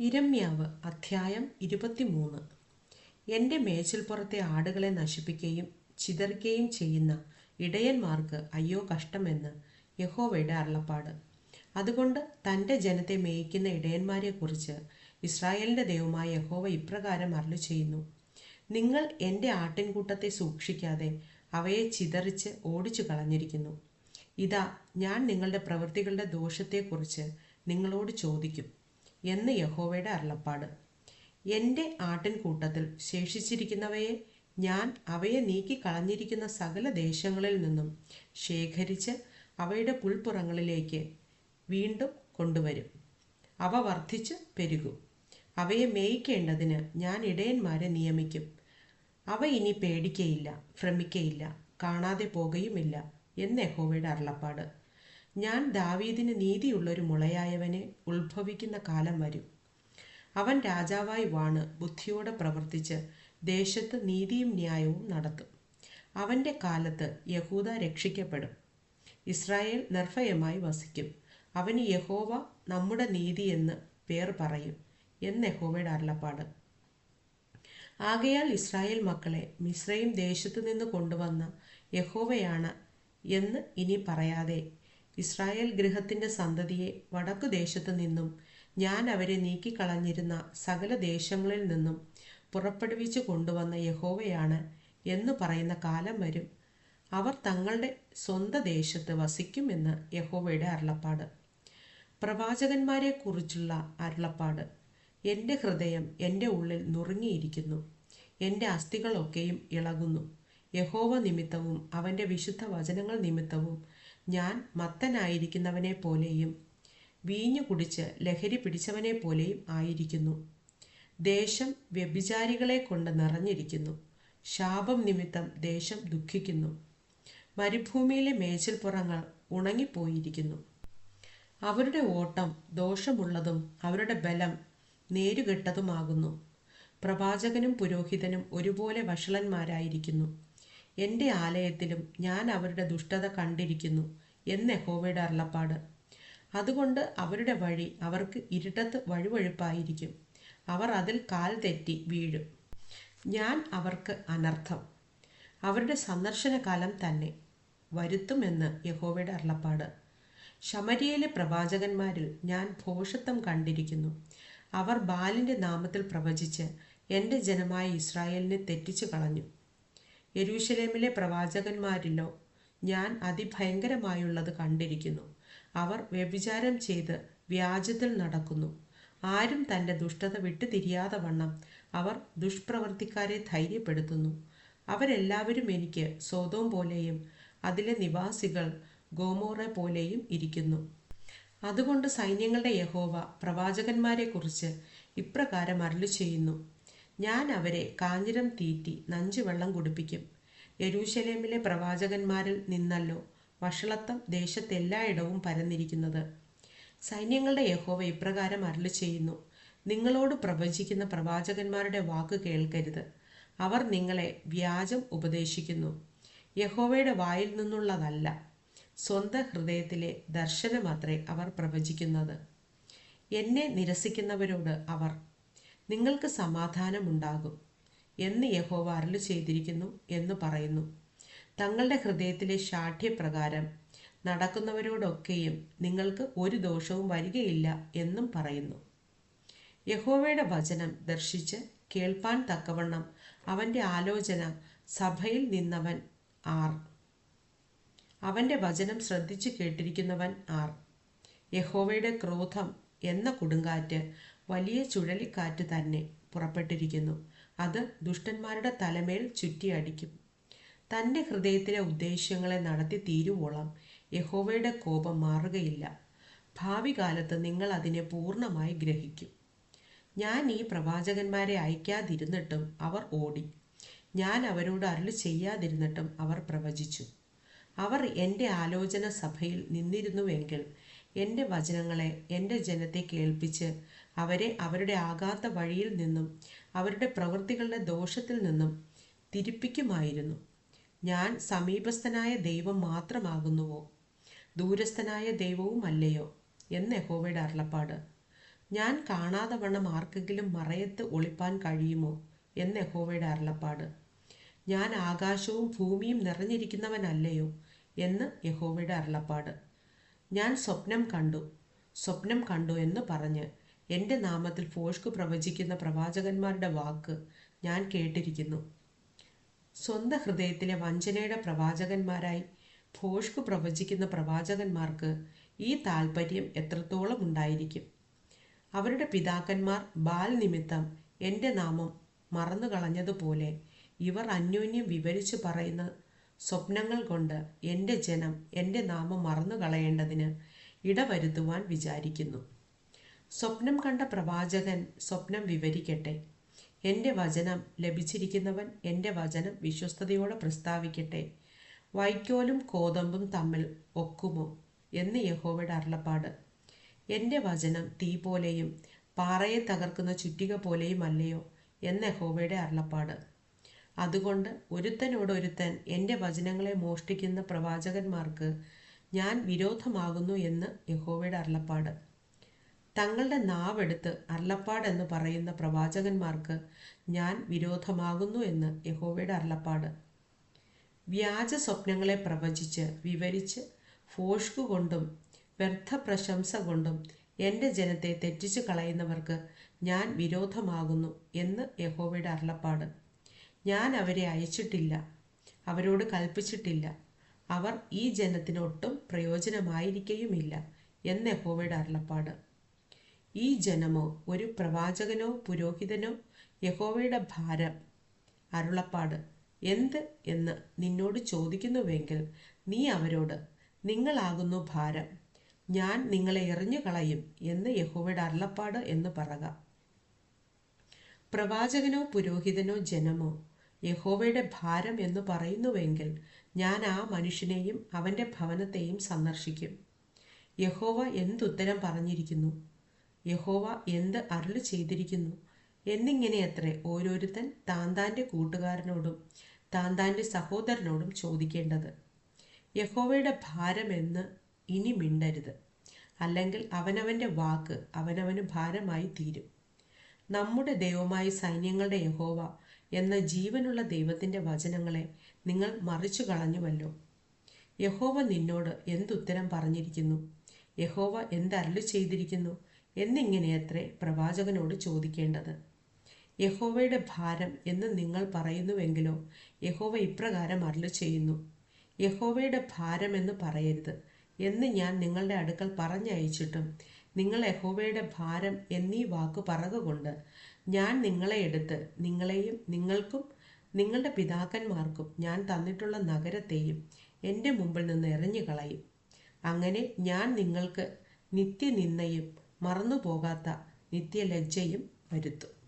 ഇരമ്യാവ് അധ്യായം ഇരുപത്തിമൂന്ന്. എന്റെ മേച്ചിൽപ്പുറത്തെ ആടുകളെ നശിപ്പിക്കുകയും ചിതറിക്കുകയും ചെയ്യുന്ന ഇടയന്മാർക്ക് അയ്യോ കഷ്ടമെന്ന് യഹോവയുടെ അരുളപ്പാട്. അതുകൊണ്ട് തന്റെ ജനത്തെ മേയിക്കുന്ന ഇടയന്മാരെക്കുറിച്ച് ഇസ്രായേലിന്റെ ദൈവമായ യഹോവ ഇപ്രകാരം അരുളി ചെയ്യുന്നു നിങ്ങൾ എന്റെ ആട്ടിൻകൂട്ടത്തെ സൂക്ഷിക്കാതെ അവയെ ചിതറിച്ച് ഓടിച്ചു കളഞ്ഞിരിക്കുന്നു. ഇതാ ഞാൻ നിങ്ങളുടെ പ്രവൃത്തികളുടെ ദോഷത്തെക്കുറിച്ച് നിങ്ങളോട് ചോദിക്കും. എന്ന് യഹോവയുടെ അരുളപ്പാട്. എന്റെ ആട്ടിൻകൂട്ടത്തിൽ ശേഷിച്ചിരിക്കുന്നവയെ ഞാൻ അവയെ നീക്കി കളഞ്ഞിരിക്കുന്ന സകല ദേശങ്ങളിൽ നിന്നും ശേഖരിച്ച് അവയുടെ പുൽപ്പുറങ്ങളിലേക്ക് വീണ്ടും കൊണ്ടുവരും. അവ വർദ്ധിച്ച് പെരുകും. അവയെ മേയ്ക്കേണ്ടതിന് ഞാൻ ഇടയന്മാരെ നിയമിക്കും. അവ ഇനി പേടിക്കയില്ല ഭ്രമിക്കയില്ല കാണാതെ പോകുകയുമില്ല എന്ന് യഹോവയുടെ അരുളപ്പാട്. ഞാൻ ദാവീദിന് നീതിയുള്ളൊരു മുളയായവനെ ഉത്ഭവിക്കുന്ന കാലം വരും. അവൻ രാജാവായി വാണ് ബുദ്ധിയോടെ പ്രവർത്തിച്ച് ദേശത്ത് നീതിയും ന്യായവും നടത്തും. അവന്റെ കാലത്ത് യഹൂദ രക്ഷിക്കപ്പെടും. ഇസ്രായേൽ നിർഭയമായി വസിക്കും. അവന് യഹോവ നമ്മുടെ നീതി എന്ന് പേർ പറയും എന്ന് യഹോവയുടെ അരുളപ്പാട്. ആകയാൽ ഇസ്രായേൽ മക്കളെ മിശ്രയും ദേശത്തു നിന്ന് കൊണ്ടുവന്ന യഹോവയാണ് എന്ന് ഇനി പറയാതെ ഇസ്രായേൽ ഗൃഹത്തിന്റെ സന്തതിയെ വടക്കു ദേശത്തു നിന്നും ഞാൻ അവരെ നീക്കിക്കളഞ്ഞിരുന്ന സകല ദേശങ്ങളിൽ നിന്നും പുറപ്പെടുവിച്ചു കൊണ്ടുവന്ന യഹോവയാണ് എന്ന് പറയുന്ന കാലം വരും. അവർ തങ്ങളുടെ സ്വന്ത ദേശത്ത് വസിക്കുമെന്ന് യഹോവയുടെ അരുളപ്പാട്. പ്രവാചകന്മാരെ കുറിച്ചുള്ള അരുളപ്പാട്. എന്റെ ഹൃദയം എന്റെ ഉള്ളിൽ നുറുങ്ങിയിരിക്കുന്നു. എന്റെ അസ്ഥികളൊക്കെയും ഇളകുന്നു. യഹോവ നിമിത്തവും അവന്റെ വിശുദ്ധ വചനങ്ങൾ നിമിത്തവും ഞാൻ മത്തനായിരിക്കുന്നവനെ പോലെയും വീഞ്ഞു കുടിച്ച് ലഹരി പിടിച്ചവനെ പോലെയും ആയിരിക്കുന്നു. ദേശം വ്യഭിചാരികളെ കൊണ്ട് നിറഞ്ഞിരിക്കുന്നു. ശാപം നിമിത്തം ദേശം ദുഃഖിക്കുന്നു. മരുഭൂമിയിലെ മേച്ചിൽപ്പുറങ്ങൾ ഉണങ്ങിപ്പോയിരിക്കുന്നു. അവരുടെ ഓട്ടം ദോഷമുള്ളതും അവരുടെ ബലം നേരുകെട്ടതുമാകുന്നു. പ്രവാചകനും പുരോഹിതനും ഒരുപോലെ വഷളന്മാരായിരിക്കുന്നു. എന്റെ ആലയത്തിലും ഞാൻ അവരുടെ ദുഷ്ടത കണ്ടിരിക്കുന്നു എന്ന് യഹോവയുടെ അരുളപ്പാട്. അതുകൊണ്ട് അവരുടെ വഴി അവർക്ക് ഇരുട്ടത്ത് വഴുവഴുപ്പായിരിക്കും. അവർ അതിൽ കാൽ തെറ്റി വീഴും. ഞാൻ അവർക്ക് അനർത്ഥം. അവരുടെ സന്ദർശനകാലം തന്നെ വരുത്തുമെന്ന് യഹോവയുടെ അരുളപ്പാട്. ശമരിയയിലെ പ്രവാചകന്മാരിൽ ഞാൻ ഭോഷത്വം കണ്ടിരിക്കുന്നു. അവർ ബാലിന്റെ നാമത്തിൽ പ്രവചിച്ച് എന്റെ ജനമായ ഇസ്രായേലിനെ തെറ്റിച്ചു കളഞ്ഞു. യെരൂശലേമിലെ പ്രവാചകന്മാരിലോ ഞാൻ അതിഭയങ്കരമായുള്ളത് കണ്ടിരിക്കുന്നു. അവർ വ്യഭിചാരം ചെയ്ത് വ്യാജത്തിൽ നടക്കുന്നു. ആരും തന്റെ ദുഷ്ടത വിട്ടു തിരിയാതെ വണ്ണം അവർ ദുഷ്പ്രവർത്തിക്കാരെ ധൈര്യപ്പെടുത്തുന്നു. അവരെല്ലാവരും എനിക്ക് സ്വതവും പോലെയും അതിലെ നിവാസികൾ ഗോമോറെ പോലെയും ഇരിക്കുന്നു. അതുകൊണ്ട് സൈന്യങ്ങളുടെ യഹോവ പ്രവാചകന്മാരെക്കുറിച്ച് ഇപ്രകാരം അരളി ചെയ്യുന്നു ഞാൻ അവരെ കാഞ്ഞിരം തീറ്റി നഞ്ചുവെള്ളം കുടിപ്പിക്കും. യരൂശലേമിലെ പ്രവാചകന്മാരിൽ നിന്നല്ലോ വഷളത്വം ദേശത്തെല്ലായിടവും പരന്നിരിക്കുന്നത്. സൈന്യങ്ങളുടെ യഹോവ ഇപ്രകാരം അരളി ചെയ്യുന്നു നിങ്ങളോട് പ്രവചിക്കുന്ന പ്രവാചകന്മാരുടെ വാക്ക് കേൾക്കരുത്. അവർ നിങ്ങളെ വ്യാജം ഉപദേശിക്കുന്നു. യഹോവയുടെ വായിൽ നിന്നുള്ളതല്ല സ്വന്തം ഹൃദയത്തിലെ ദർശനമത്രേ അവർ പ്രവചിക്കുന്നത്. എന്നെ നിരസിക്കുന്നവരോട് അവർ നിങ്ങൾക്ക് സമാധാനമുണ്ടാകും എന്ന് യഹോവ അരുളി ചെയ്തിരിക്കുന്നു എന്ന് പറയുന്നു. തങ്ങളുടെ ഹൃദയത്തിലെ ശാഠ്യപ്രകാരം നടക്കുന്നവരോടൊക്കെയും നിങ്ങൾക്ക് ഒരു ദോഷവും വരികയില്ല എന്നും പറയുന്നു. യഹോവയുടെ വചനം ദർശിച്ച് കേൾപ്പാൻ തക്കവണ്ണം അവന്റെ ആലോചന സഭയിൽ നിന്നവൻ ആർ. അവന്റെ വചനം ശ്രദ്ധിച്ചു കേട്ടിരിക്കുന്നവൻ ആർ. യഹോവയുടെ ക്രോധം എന്ന കൊടുങ്കാറ്റ് വലിയ ചുഴലിക്കാറ്റ് തന്നെ പുറപ്പെട്ടിരിക്കുന്നു. അത് ദുഷ്ടന്മാരുടെ തലമേൽ ചുറ്റിയടിക്കും. തന്റെ ഹൃദയത്തിലെ ഉദ്ദേശ്യങ്ങളെ നടത്തി തീരുവോളം യഹോവയുടെ കോപം മാറുകയില്ല. ഭാവി കാലത്ത് നിങ്ങൾ അതിനെ പൂർണമായി ഗ്രഹിക്കും. ഞാൻ ഈ പ്രവാചകന്മാരെ അയക്കാതിരുന്നിട്ടും അവർ ഓടി. ഞാൻ അവരോട് അരുളി ചെയ്യാതിരുന്നിട്ടും അവർ പ്രവചിച്ചു. അവർ എന്റെ ആലോചന സഭയിൽ നിന്നിരുന്നുവെങ്കിൽ എന്റെ വചനങ്ങളെ എന്റെ ജനത്തെ കേൾപ്പിച്ച് അവരെ അവരുടെ ആകാത്ത വഴിയിൽ നിന്നും അവരുടെ പ്രവൃത്തികളുടെ ദോഷത്തിൽ നിന്നും തിരിപ്പിക്കുമായിരുന്നു. ഞാൻ സമീപസ്ഥനായ ദൈവം മാത്രമാകുന്നുവോ? ദൂരസ്ഥനായ ദൈവവും അല്ലയോ എന്ന് യഹോവയുടെ അരുളപ്പാട്. ഞാൻ കാണാതെ വണ്ണം ആർക്കെങ്കിലും മറയത്ത് ഒളിപ്പാൻ കഴിയുമോ? എന്ന് യഹോവയുടെ അരുളപ്പാട്. ഞാൻ ആകാശവും ഭൂമിയും നിറഞ്ഞിരിക്കുന്നവനല്ലയോ? എന്ന് യഹോവയുടെ അരുളപ്പാട്. ഞാൻ സ്വപ്നം കണ്ടു. സ്വപ്നം കണ്ടു എന്ന് പറഞ്ഞ് എന്റെ നാമത്തിൽ ഫോഷ്ക്ക് പ്രവചിക്കുന്ന പ്രവാചകന്മാരുടെ വാക്ക് ഞാൻ കേട്ടിരിക്കുന്നു. സ്വന്തം ഹൃദയത്തിലെ വഞ്ചനയുടെ പ്രവാചകന്മാരായി ഫോഷ്ക്ക് പ്രവചിക്കുന്ന പ്രവാചകന്മാർക്ക് ഈ താല്പര്യം എത്രത്തോളം ഉണ്ടായിരിക്കും? അവരുടെ പിതാക്കന്മാർ ബാൽ നിമിത്തം എന്റെ നാമം മറന്നു കളഞ്ഞതുപോലെ ഇവർ അന്യോന്യം വിവരിച്ചു പറയുന്ന സ്വപ്നങ്ങൾ കൊണ്ട് എന്റെ ജനം എന്റെ നാമം മറന്നു കളയേണ്ടതിന് ഇടവരുത്തുവാൻ വിചാരിക്കുന്നു. സ്വപ്നം കണ്ട പ്രവാചകൻ സ്വപ്നം വിവരിക്കട്ടെ. എന്റെ വചനം ലഭിച്ചിരിക്കുന്നവൻ എന്റെ വചനം വിശ്വസ്തയോടെ പ്രസ്താവിക്കട്ടെ. വൈക്കോലും കോതമ്പും തമ്മിൽ ഒക്കുമോ എന്ന് യഹോവയുടെ അരുളപ്പാട്. എന്റെ വചനം തീ പോലെയും പാറയെ തകർക്കുന്ന ചുറ്റിക പോലെയും അല്ലയോ എന്ന് യഹോവയുടെ അരുളപ്പാട്. അതുകൊണ്ട് ഒരുത്തനോടൊരുത്തൻ എന്റെ വചനങ്ങളെ മോഷ്ടിക്കുന്ന പ്രവാചകന്മാർക്ക് ഞാൻ വിരോധമാകുന്നു എന്ന് യഹോവയുടെ അരുളപ്പാട്. തങ്ങളുടെ നാവെടുത്ത് അരുളപ്പാടെന്ന് പറയുന്ന പ്രവാചകന്മാർക്ക് ഞാൻ വിരോധമാകുന്നു എന്ന് യഹോവയുടെ അരുളപ്പാട്. വ്യാജ സ്വപ്നങ്ങളെ പ്രവചിച്ച് വിവരിച്ച് ഫോഷ്കു കൊണ്ടും വ്യർത്ഥ പ്രശംസ കൊണ്ടും എന്റെ ജനത്തെ തെറ്റിച്ചു കളയുന്നവർക്ക് ഞാൻ വിരോധമാകുന്നു എന്ന് യഹോവയുടെ അരുളപ്പാട്. ഞാൻ അവരെ അയച്ചിട്ടില്ല. അവരോട് കൽപ്പിച്ചിട്ടില്ല. അവർ ഈ ജനത്തിനൊട്ടും പ്രയോജനമായിരിക്കുകയുമില്ല എന്ന യഹോവയുടെ അരുളപ്പാട്. ഈ ജനമോ ഒരു പ്രവാചകനോ പുരോഹിതനോ യഹോവയുടെ ഭാരം. അരുളപ്പാട് എന്ത് എന്ന് നിന്നോട് ചോദിക്കുന്നുവെങ്കിൽ നീ അവരോട് നിങ്ങളാകുന്നു ഭാരം. ഞാൻ നിങ്ങളെ എറിഞ്ഞു കളയും എന്ന് യഹോവയുടെ അരുളപ്പാട് എന്ന് പറക. പ്രവാചകനോ പുരോഹിതനോ ജനമോ യഹോവയുടെ ഭാരം എന്ന് പറയുന്നുവെങ്കിൽ ഞാൻ ആ മനുഷ്യനെയും അവന്റെ ഭവനത്തെയും സന്ദർശിക്കും. യഹോവ എന്തുത്തരം പറഞ്ഞിരിക്കുന്നു? യഹോവ എന്ത് അരുളി ചെയ്തിരിക്കുന്നു? എന്നിങ്ങനെയത്രേ ഓരോരുത്തൻ താൻ താന്റെ കൂട്ടുകാരനോടും താൻ താന്റെ സഹോദരനോടും ചോദിക്കേണ്ടത്. യഹോവയുടെ ഭാരമെന്ന് ഇനി മിണ്ടരുത്. അല്ലെങ്കിൽ അവനവന്റെ വാക്ക് അവനവന് ഭാരമായി തീരും. നമ്മുടെ ദൈവമായ സൈന്യങ്ങളുടെ യഹോവ എന്ന ജീവനുള്ള ദൈവത്തിന്റെ വചനങ്ങളെ നിങ്ങൾ മറിച്ചു കളഞ്ഞുവല്ലോ. യഹോവ നിന്നോട് എന്തുത്തരം പറഞ്ഞിരിക്കുന്നു? യഹോവ എന്തരളി ചെയ്തിരിക്കുന്നു? എന്നിങ്ങനെയത്രേ പ്രവാചകനോട് ചോദിക്കേണ്ടത്. യഹോവയുടെ ഭാരം എന്ന് നിങ്ങൾ പറയുന്നുവെങ്കിലോ യഹോവ ഇപ്രകാരം അരളി ചെയ്യുന്നു. യഹോവയുടെ ഭാരം എന്ന് പറയരുത് എന്ന് ഞാൻ നിങ്ങളുടെ അടുക്കൽ പറഞ്ഞയച്ചിട്ടും നിങ്ങൾ യഹോവയുടെ ഭാരം എന്നീ വാക്ക് പറകുകൊണ്ട് ഞാൻ നിങ്ങളെ എടുത്ത് നിങ്ങളെയും നിങ്ങൾക്കും നിങ്ങളുടെ പിതാക്കന്മാർക്കും ഞാൻ തന്നിട്ടുള്ള നഗരത്തെയും എന്റെ മുമ്പിൽ നിന്ന് എറിഞ്ഞു കളയും അങ്ങനെ ഞാൻ നിങ്ങൾക്ക് നിത്യനിന്ദയും മറന്നുപോകാത്ത നിത്യലജ്ജയും വരുത്തും.